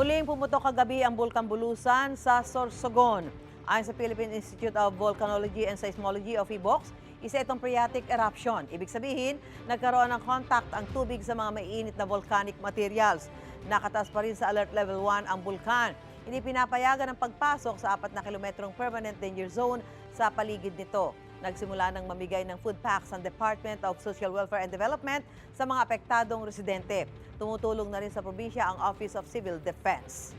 Muling pumutok kagabi ang Bulkan Bulusan sa Sorsogon. Ayon sa Philippine Institute of Volcanology and Seismology o PHIVOLCS, isa itong phreatic eruption. Ibig sabihin, nagkaroon ng contact ang tubig sa mga maiinit na volcanic materials. Nakataas pa rin sa alert level 1 ang bulkan. Hindi pinapayagan ang pagpasok sa 4 na kilometrong permanent danger zone sa paligid nito. Nagsimula ng mamigay ng food packs ang Department of Social Welfare and Development sa mga apektadong residente. Tumutulong na rin sa probinsya ang Office of Civil Defense.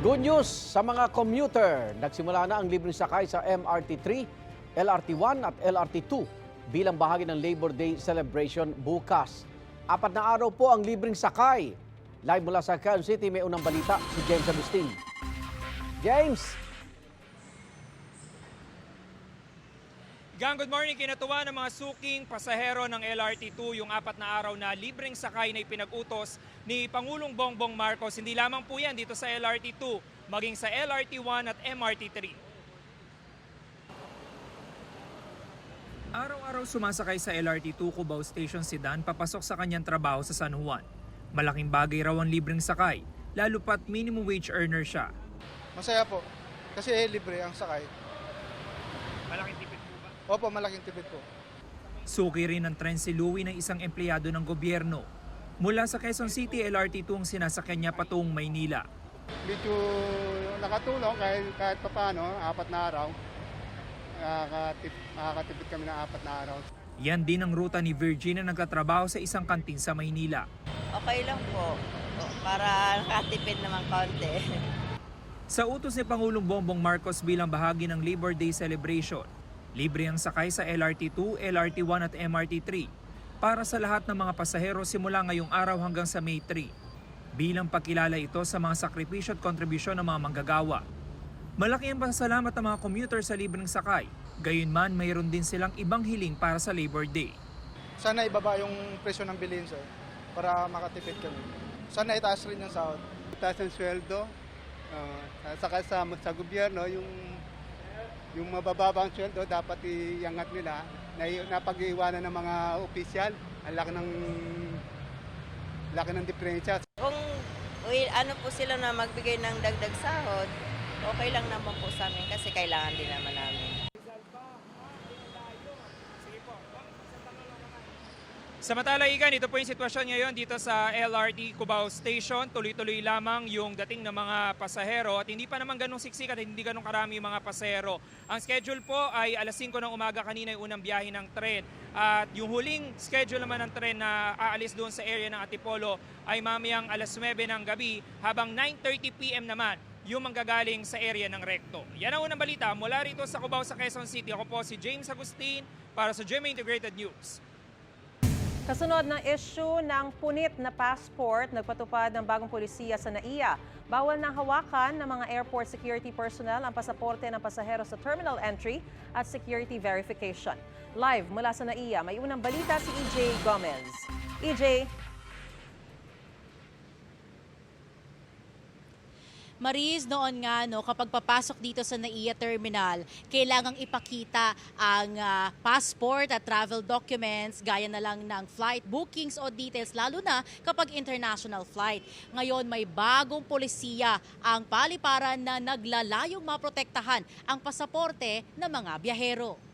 Good news sa mga commuter. Nagsimula na ang libreng sakay sa MRT3, LRT1 at LRT2 bilang bahagi ng Labor Day celebration bukas. Apat na araw po ang libreng sakay. Live mula sa Quezon City, may unang balita si James Agustin. James! Gang, good morning. Kinatuwa ng mga suking pasahero ng LRT2 yung apat na araw na libreng sakay na ipinag-utos ni Pangulong Bongbong Marcos. Hindi lamang po yan dito sa LRT2, maging sa LRT1 at MRT3. Araw-araw sumasakay sa LRT2 Cubao Station si Dan papasok sa kanyang trabaho sa San Juan. Malaking bagay raw ang libreng sakay, lalo pat minimum wage earner siya. Masaya po. Kasi libre ang sakay. Malaking tipid po ba? Opo, malaking tipid po. Suki rin ng tren si Louie ng isang empleyado ng gobyerno. Mula sa Quezon City, LRT2 ang sinasakyan niya patungong Maynila. Medyo nakatulong kahit, kahit pa paano, apat na araw. Nakakatip, nakakatipid kami ng apat na araw. Yan din ang ruta ni Virginia na nagkatrabaho sa isang kantin sa Maynila. Okay lang po. Para nakatipid naman konti. Sa utos ni Pangulong Bongbong Marcos bilang bahagi ng Labor Day celebration, libre ang sakay sa LRT2, LRT1 at MRT3 para sa lahat ng mga pasahero simula ngayong araw hanggang sa May 3. Bilang pagkilala ito sa mga sakripisyo at kontribusyon ng mga manggagawa. Malaki ang pasalamat ng mga commuter sa libreng sakay. Gayunman, mayroon din silang ibang hiling para sa Labor Day. Sana ibaba yung presyo ng bilhin, sir, para makatipid kami. Sana itaas rin yung sahod. taas ng sweldo. Uh, saka sa, sa gobyerno, yung yung mabababang sweldo dapat iangat nila na napag-iwanan ng mga opisyal. Ang laki ng laki ng diferensya. Kung uy, ano po sila na magbigay ng dagdag sahod, okay lang naman po sa amin kasi kailangan din naman namin. Samantala, Igan, ito po yung sitwasyon ngayon dito sa LRT Cubao Station. Tuloy-tuloy lamang yung dating ng mga pasahero at hindi pa naman ganong siksik at hindi ganong karami yung mga pasahero. Ang schedule po ay alas 5 ng umaga kanina yung unang biyahe ng tren. At yung huling schedule naman ng tren na aalis doon sa area ng Antipolo ay mamayang alas 9 ng gabi habang 9.30pm naman yung manggagaling sa area ng Recto. Yan ang unang balita mula rito sa Cubao sa Quezon City. Ako po si James Agustin para sa GMA Integrated News. Kasunod ng issue ng punit na passport, nagpatupad ng bagong polisiya sa NAIA. Bawal ng hawakan ng mga airport security personnel ang pasaporte ng pasahero sa terminal entry at security verification. Live mula sa NAIA, may unang balita si EJ Gomez. EJ, Maris, noon nga no, kapag papasok dito sa NAIA Terminal, kailangang ipakita ang ah, passport at travel documents gaya na lang ng flight bookings o details lalo na kapag international flight. Ngayon may bagong polisiya ang paliparan na naglalayong maprotektahan ang pasaporte ng mga biyahero.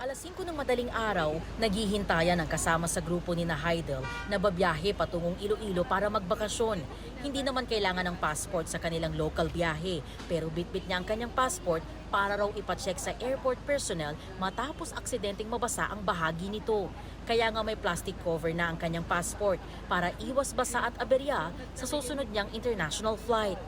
Alas 5 ng madaling araw, naghihintayan ang kasama sa grupo ni na Heidel na babiyahe patungong Iloilo para magbakasyon. Hindi naman kailangan ng passport sa kanilang local biyahe, pero bitbit niya ang kanyang passport para raw ipacheck sa airport personnel matapos aksidenteng mabasa ang bahagi nito. Kaya nga may plastic cover na ang kanyang passport para iwas basa at aberya sa susunod niyang international flight.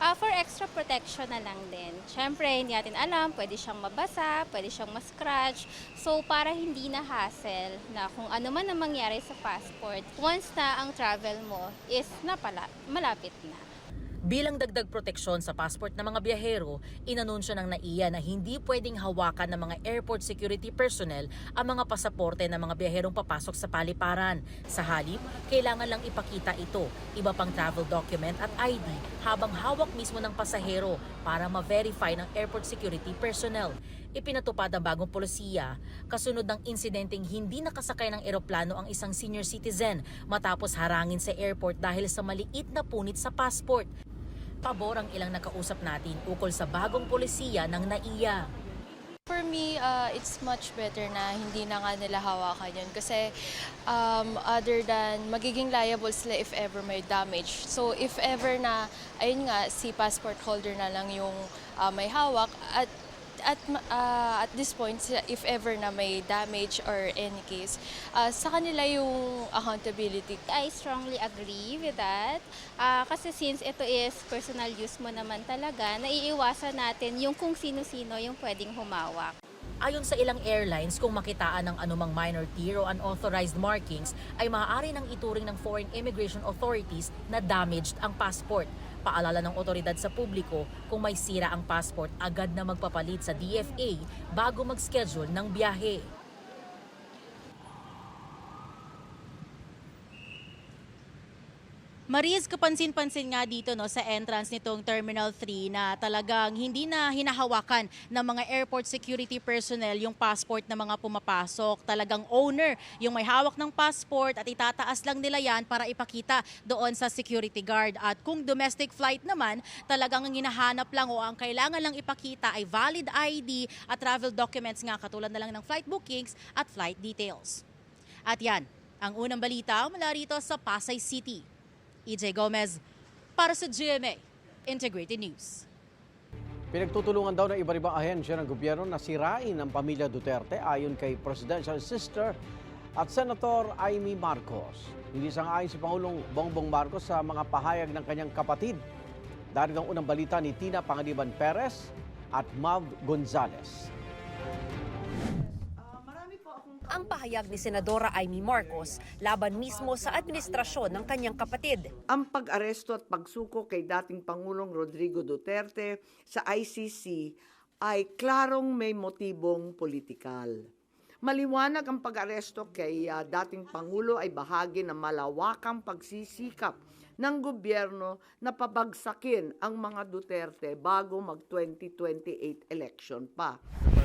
Ah, for extra protection na lang din. Siyempre, hindi natin alam, pwede siyang mabasa, pwede siyang ma-scratch. So, para hindi na hassle na kung ano man ang mangyari sa passport, once na ang travel mo is napala, malapit na. Bilang dagdag proteksyon sa passport ng mga biyahero, inanunsyo ng NAIA na hindi pwedeng hawakan ng mga airport security personnel ang mga pasaporte ng mga biyaherong papasok sa paliparan. Sa halip, kailangan lang ipakita ito, iba pang travel document at ID habang hawak mismo ng pasahero para ma-verify ng airport security personnel. Ipinatupad ang bagong polisiya kasunod ng insidenteng hindi nakasakay ng eroplano ang isang senior citizen matapos harangin sa airport dahil sa maliit na punit sa passport. Pabor ang ilang nakausap natin ukol sa bagong polisiya ng NAIA. For me, uh, it's much better na hindi na nga nila hawakan yun. Kasi um, other than magiging liable sila if ever may damage. So if ever na, ayun nga, si passport holder na lang yung uh, may hawak at at uh, at this point if ever na may damage or any case uh, sa kanila yung accountability I strongly agree with that. Ah, kasi since ito is personal use mo naman talaga, naiiwasan natin yung kung sino-sino yung pwedeng humawak. Ayon sa ilang airlines, kung makitaan ng anumang minor tier o unauthorized markings, ay maaari ng ituring ng foreign immigration authorities na damaged ang passport. Paalala ng otoridad sa publiko, kung may sira ang passport, agad na magpapalit sa DFA bago mag-schedule ng biyahe. Maris, kapansin-pansin nga dito no, sa entrance nitong Terminal 3 na talagang hindi na hinahawakan ng mga airport security personnel yung passport ng mga pumapasok. Talagang owner yung may hawak ng passport at itataas lang nila yan para ipakita doon sa security guard. At kung domestic flight naman, talagang ang hinahanap lang o ang kailangan lang ipakita ay valid ID at travel documents nga katulad na lang ng flight bookings at flight details. At yan, ang unang balita mula rito sa Pasay City. EJ Gomez para sa GMA Integrated News. Pinagtutulungan daw ng iba't ibang ahensya ng gobyerno na sirain ang pamilya Duterte ayon kay Presidential Sister at Senator Amy Marcos. Hindi sang-ayon si Pangulong Bongbong Marcos sa mga pahayag ng kanyang kapatid. Dahil ang unang balita ni Tina Pangaliban Perez at Mav Gonzalez. Ang pahayag ni Senadora Amy Marcos laban mismo sa administrasyon ng kanyang kapatid. ang pag-aresto at pagsuko kay dating Pangulong Rodrigo Duterte sa ICC ay klarong may motibong politikal. Maliwanag ang pag-aresto kay ah, dating Pangulo ay bahagi ng malawakang pagsisikap ng gobyerno na pabagsakin ang mga Duterte bago mag-2028 election pa.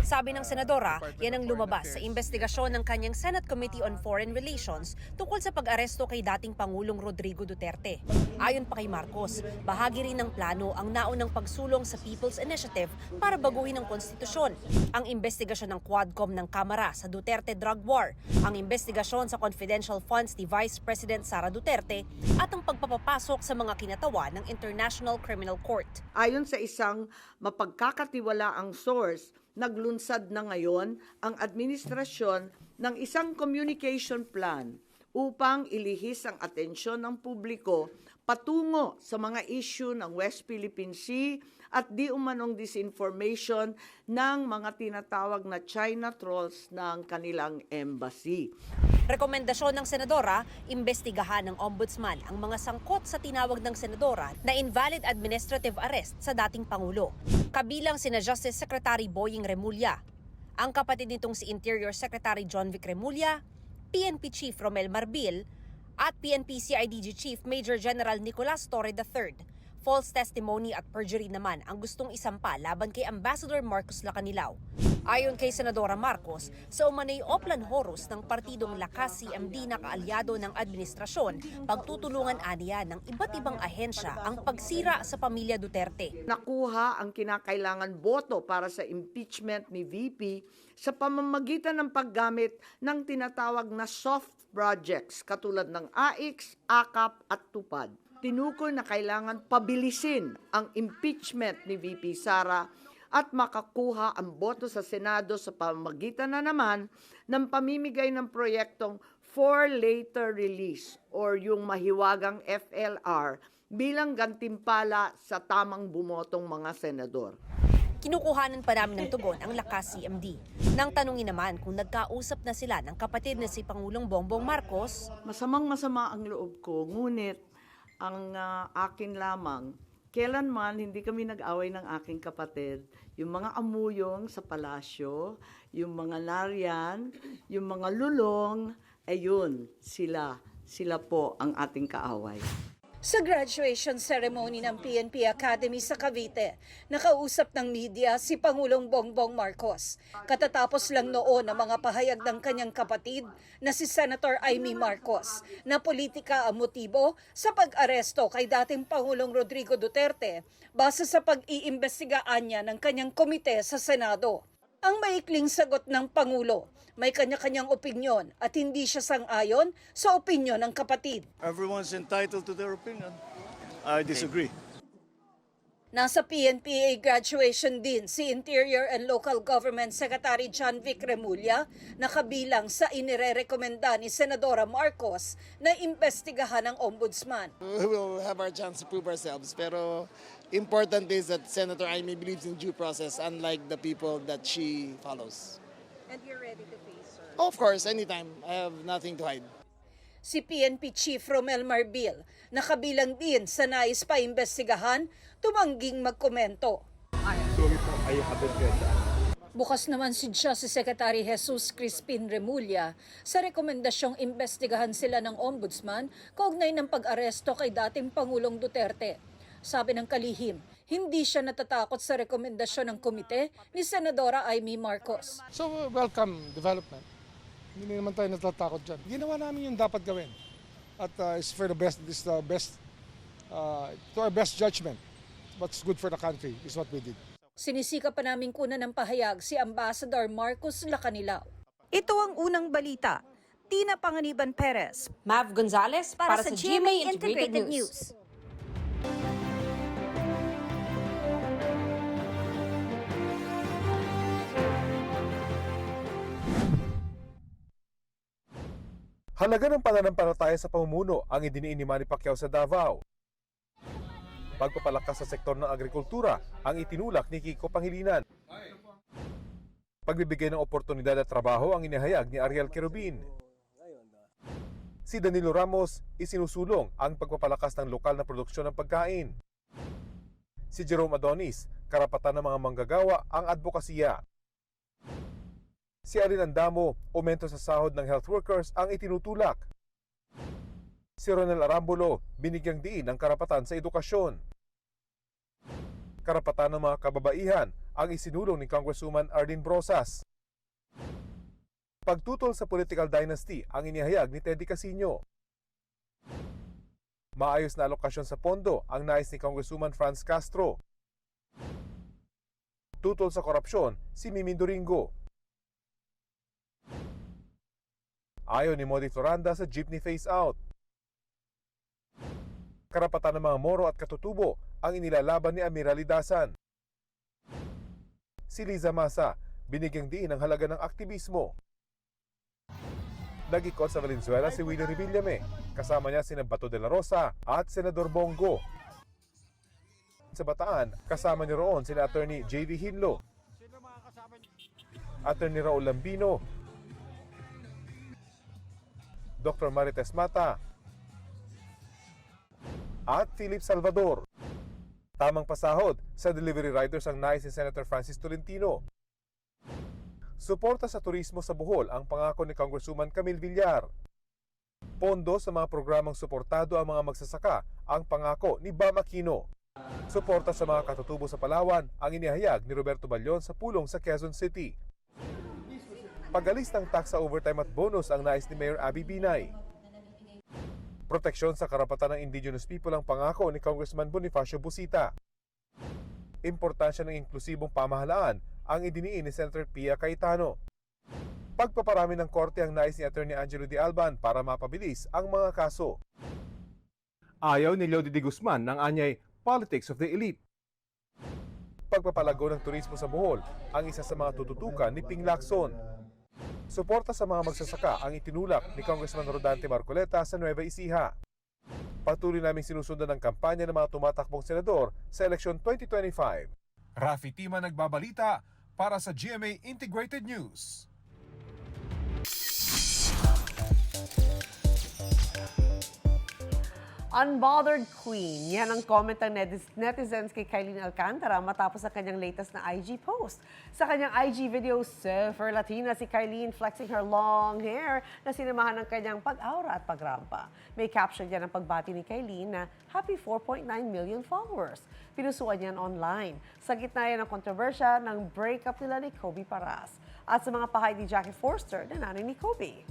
Sabi ng senadora, yan ang lumabas sa investigasyon ng kanyang Senate Committee on Foreign Relations tungkol sa pag-aresto kay dating Pangulong Rodrigo Duterte. Ayon pa kay Marcos, bahagi rin ng plano ang naunang pagsulong sa People's Initiative para baguhin ang konstitusyon, ang investigasyon ng Quadcom ng Kamara sa Duterte drug war, ang investigasyon sa confidential funds ni Vice President Sara Duterte at ang pagpapapasok sa mga kinatawa ng International Criminal Court. Ayon sa isang mapagkakatiwalaang source, naglunsad na ngayon ang administrasyon ng isang communication plan upang ilihis ang atensyon ng publiko patungo sa mga issue ng West Philippine Sea at di umanong disinformation ng mga tinatawag na China trolls ng kanilang embassy. Rekomendasyon ng senadora, imbestigahan ng ombudsman ang mga sangkot sa tinawag ng senadora na invalid administrative arrest sa dating Pangulo. Kabilang sina Justice Secretary Boying Remulla, ang kapatid nitong si Interior Secretary John Vic Remulla, PNP Chief Romel Marbil, at PNP CIDG Chief Major General Nicolas Torre III. False testimony at perjury naman ang gustong isampa laban kay Ambassador Marcos Lacanilao. Ayon kay Senadora Marcos, sa umanay Oplan Horus ng partidong Lakas CMD na kaalyado ng administrasyon, pagtutulungan aniya ng iba't ibang ahensya ang pagsira sa pamilya Duterte. nakuha ang kinakailangan boto para sa impeachment ni VP sa pamamagitan ng paggamit ng tinatawag na soft projects katulad ng AIX, AKAP at TUPAD. Tinukoy na kailangan pabilisin ang impeachment ni VP Sara at makakuha ang boto sa Senado sa pamamagitan na naman ng pamimigay ng proyektong for later release or yung mahiwagang FLR bilang gantimpala sa tamang bumotong mga senador. Kinukuhanan pa namin ng tugon ang Lakas CMD. Nang tanungin naman kung nagkausap na sila ng kapatid na si Pangulong Bongbong Marcos, Masamang masama ang loob ko, ngunit ang ah, akin lamang, kailanman hindi kami nag-away ng aking kapatid. Yung mga amuyong sa palasyo, yung mga nariyan, yung mga lulong, ayun, sila, sila po ang ating kaaway. Sa graduation ceremony ng PNP Academy sa Cavite, nakausap ng media si Pangulong Bongbong Marcos. Katatapos lang noon ang mga pahayag ng kanyang kapatid na si Senator Amy Marcos na politika ang motibo sa pag-aresto kay dating Pangulong Rodrigo Duterte base sa pag-iimbestigaan niya ng kanyang komite sa Senado. Ang maikling sagot ng Pangulo, may kanya-kanyang opinyon at hindi siya sang-ayon sa opinyon ng kapatid. Everyone's entitled to their opinion. I disagree. Nasa PNPA graduation din si Interior and Local Government Secretary John Vic Remulla na kabilang sa inirerekomenda ni Senadora Marcos na imbestigahan ng ombudsman. We will have our chance to prove ourselves. Pero important is that Senator Amy believes in due process unlike the people that she follows. And you're ready to face her? Of course, anytime. I have nothing to hide. Si PNP Chief Romel Marbil na kabilang din sa nais pa imbestigahan, tumangging magkomento. Sorry po, I haven't read that. Bukas naman si Justice Secretary Jesus Crispin Remulla sa rekomendasyong imbestigahan sila ng ombudsman kaugnay ng pag-aresto kay dating Pangulong Duterte. Sabi ng kalihim, hindi siya natatakot sa rekomendasyon ng komite ni Senadora Amy Marcos. So, welcome development. Hindi naman tayo natatakot dyan. Ginawa namin yung dapat gawin. At uh, it's for the best, this the best, uh, to our best judgment. What's good for the country is what we did. Sinisika pa namin kunan ng pahayag si Ambassador Marcos Lacanilao. Ito ang unang balita. Tina Panganiban Perez. Mav Gonzalez para, sa GMA Integrated, News. Halaga ng pananampalataya sa pamumuno ang idiniin ni Manny Pacquiao sa Davao. Pagpapalakas sa sektor ng agrikultura ang itinulak ni Kiko Pangilinan. Pagbibigay ng oportunidad at trabaho ang inihayag ni Ariel Querubin. Si Danilo Ramos isinusulong ang pagpapalakas ng lokal na produksyon ng pagkain. Si Jerome Adonis, karapatan ng mga manggagawa ang advokasya. Si Alin Andamo, aumento sa sahod ng health workers ang itinutulak. Si Ronel Arambulo, binigyang diin ang karapatan sa edukasyon. Karapatan ng mga kababaihan ang isinulong ni Congresswoman Arlene Brosas. Pagtutol sa political dynasty ang inihayag ni Teddy Casino. Maayos na alokasyon sa pondo ang nais ni Congresswoman Franz Castro. Tutol sa korupsyon si Mimi Doringo. Ayaw ni Modi Floranda sa jeepney face-out. Karapatan ng mga Moro at katutubo ang inilalaban ni Amiral Lidasan. Si Liza Masa, binigyang diin ang halaga ng aktivismo. Nagikot sa Valenzuela si Willie Revillame, kasama niya si Bato de la Rosa at Senador Bongo. Sa Bataan, kasama ni roon sina Attorney J.V. Hinlo, Attorney Raul Lambino, Dr. Marites Mata, at Philip Salvador. Tamang pasahod sa delivery riders ang nais ni Senator Francis Tolentino. Suporta sa turismo sa Bohol ang pangako ni Congresswoman Camille Villar. Pondo sa mga programang suportado ang mga magsasaka ang pangako ni Bam Aquino. Suporta sa mga katutubo sa Palawan ang inihayag ni Roberto Balyon sa pulong sa Quezon City. Pagalis ng tax sa overtime at bonus ang nais ni Mayor Abby Binay. Proteksyon sa karapatan ng indigenous people ang pangako ni Congressman Bonifacio Busita. Importansya ng inklusibong pamahalaan ang idiniin ni Senator Pia Cayetano. Pagpaparami ng korte ang nais ni Attorney Angelo de Alban para mapabilis ang mga kaso. Ayaw ni Lodi de Guzman ng anyay politics of the elite. Pagpapalago ng turismo sa Bohol ang isa sa mga tututukan ni Ping Lacson. Suporta sa mga magsasaka ang itinulak ni Congressman Rodante Marcoleta sa Nueva Ecija. Patuloy naming sinusundan ang kampanya ng mga tumatakbong senador sa eleksyon 2025. Rafi Tima nagbabalita para sa GMA Integrated News. Unbothered Queen. Yan ang comment ng netizens kay Kylie Alcantara matapos ang kanyang latest na IG post. Sa kanyang IG video, Surfer Latina si Kylie flexing her long hair na sinamahan ng kanyang pag-aura at pagrampa. May caption dyan ang pagbati ni Kylie na happy 4.9 million followers. Pinusuan niyan online. Sa gitna yan ng kontrobersya ng breakup nila ni Kobe Paras. At sa mga pahay ni Jackie Forster na nanay ni Kobe.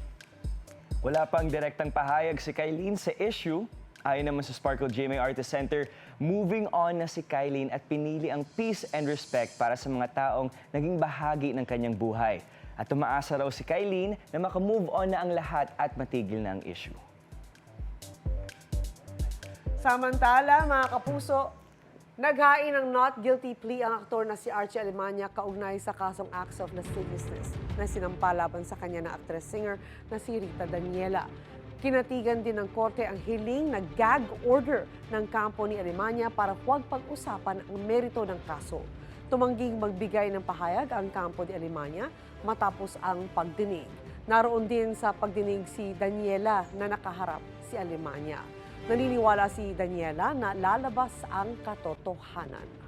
Wala pang direktang pahayag si Kylene sa issue. Ayon naman sa Sparkle GMA Artist Center, moving on na si Kylene at pinili ang peace and respect para sa mga taong naging bahagi ng kanyang buhay. At tumaasa raw si Kylene na makamove on na ang lahat at matigil na ang issue. Samantala, mga kapuso, naghain ng not guilty plea ang aktor na si Archie Alemania kaugnay sa kasong acts of lasciviousness na sinampa laban sa kanya na actress-singer na si Rita Daniela. Kinatigan din ng korte ang hiling na gag order ng kampo ni Alemania para huwag pag-usapan ang merito ng kaso. Tumangging magbigay ng pahayag ang kampo ni Alemania matapos ang pagdinig. Naroon din sa pagdinig si Daniela na nakaharap si Alemania. Naniniwala si Daniela na lalabas ang katotohanan.